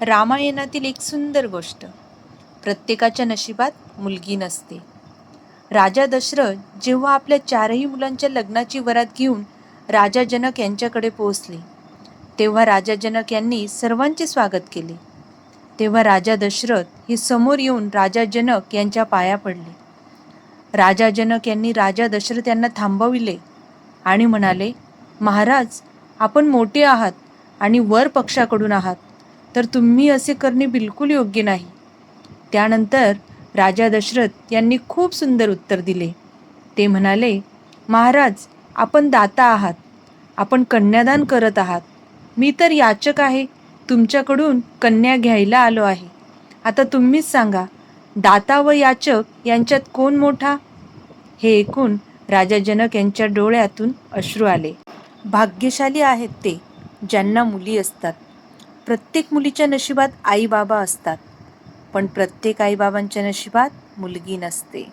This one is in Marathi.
रामायणातील एक सुंदर गोष्ट. प्रत्येकाच्या नशिबात मुलगी नसते. राजा दशरथ जेव्हा आपल्या चारही मुलांच्या लग्नाची वरात घेऊन राजा जनक यांच्याकडे पोहोचले तेव्हा राजा जनक यांनी सर्वांचे स्वागत केले. तेव्हा राजा दशरथ हे समोर येऊन राजा जनक यांच्या पाया पडले. राजा जनक यांनी राजा दशरथ यांना थांबविले आणि म्हणाले महाराज आपण मोठे आहात आणि वर पक्षाकडून आहात. तर तुम्ही असे करणे बिलकुल योग्य नाही. त्यानंतर राजा दशरथ यांनी खूप सुंदर उत्तर दिले. ते म्हणाले महाराज आपण दाता आहात. आपण कन्यादान करत आहात. मी तर याचक आहे. तुमच्याकडून कन्या घ्यायला आलो आहे. आता तुम्हीच सांगा दाता व याचक यांच्यात कोण मोठा? हे ऐकून राजा जनक यांच्या डोळ्यातून अश्रू आले. भाग्यशाली आहेत ते ज्यांना मुली असतात. प्रत्येक मुलीच्या नशिबात आई बाबा असतात. पण प्रत्येक आईबाबांच्या नशिबात मुलगी नसते.